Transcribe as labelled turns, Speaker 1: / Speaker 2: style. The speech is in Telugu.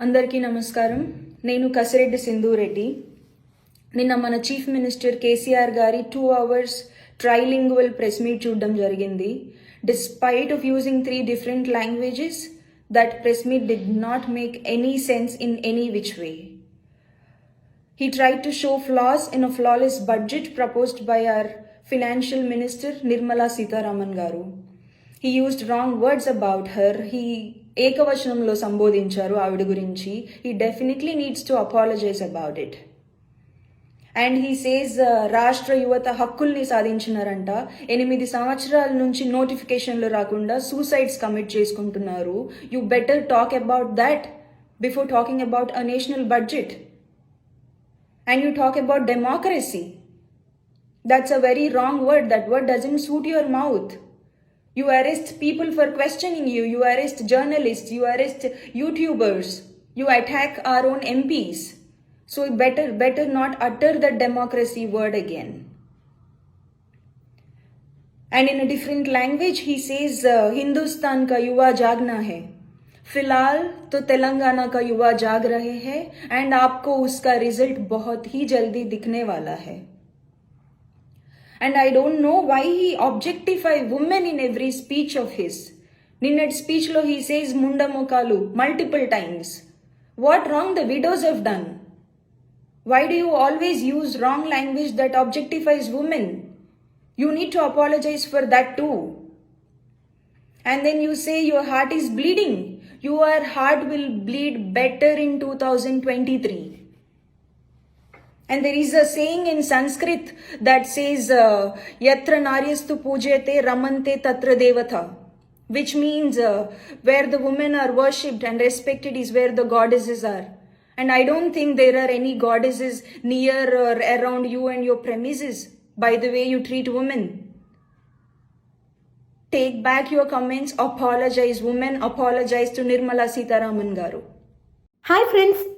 Speaker 1: అందరికీ నమస్కారం. నేను కసిరెడ్డి సింధూరెడ్డి. నిన్న మన చీఫ్ మినిస్టర్ కేసీఆర్ గారి two hours trilingual press meet చూడడం జరిగింది. Despite of using three different languages that press meet did not make any sense in any which way he try to show flaws in a flawless budget proposed by our financial minister Nirmala Sitharaman గారు he used wrong words about her he ఏకవచనంలో సంబోధించారు ఆవిడ గురించి. He definitely needs to apologize about it and he says రాష్ట్ర యువత హక్కుల్ని సాధించినారంట. ఎనిమిది సంవత్సరాల నుంచి నోటిఫికేషన్లు రాకుండా సూసైడ్స్ కమిట్ చేసుకుంటున్నారు. You better talk about that before talking about a national budget and you talk about democracy that's a very wrong word that word doesn't suit your mouth You arrest people for questioning you, you arrest journalists, you arrest YouTubers, you attack our own MPs. So better better not utter the democracy word again. And in a different language, he says, uh, Hindustan का युवा जागना है फ़िलहाल तो तेलंगाना का युवा जाग रहे हैं एंड आपको उसका रिज़ल्ट बहुत ही जल्दी दिखने वाला है and I don't know why he objectify women in every speech of his. Ninnat speech lo he says munda mokalu multiple times. What wrong the widows have done? Why do you always use wrong language that objectifies women? You need to apologize for that too. And then you say your heart is bleeding. Your heart will bleed better in 2023. And there is a saying in Sanskrit that says, uh, Yatra naryastu pujete ramante tatra devatha, which means uh, where the women are worshipped and respected is where the goddesses are. And I don't think there are any goddesses near or around you and your premises by the way you treat women. Take back your comments, apologize, women, apologize to Nirmala Sitaraman Garu.
Speaker 2: Hi, friends.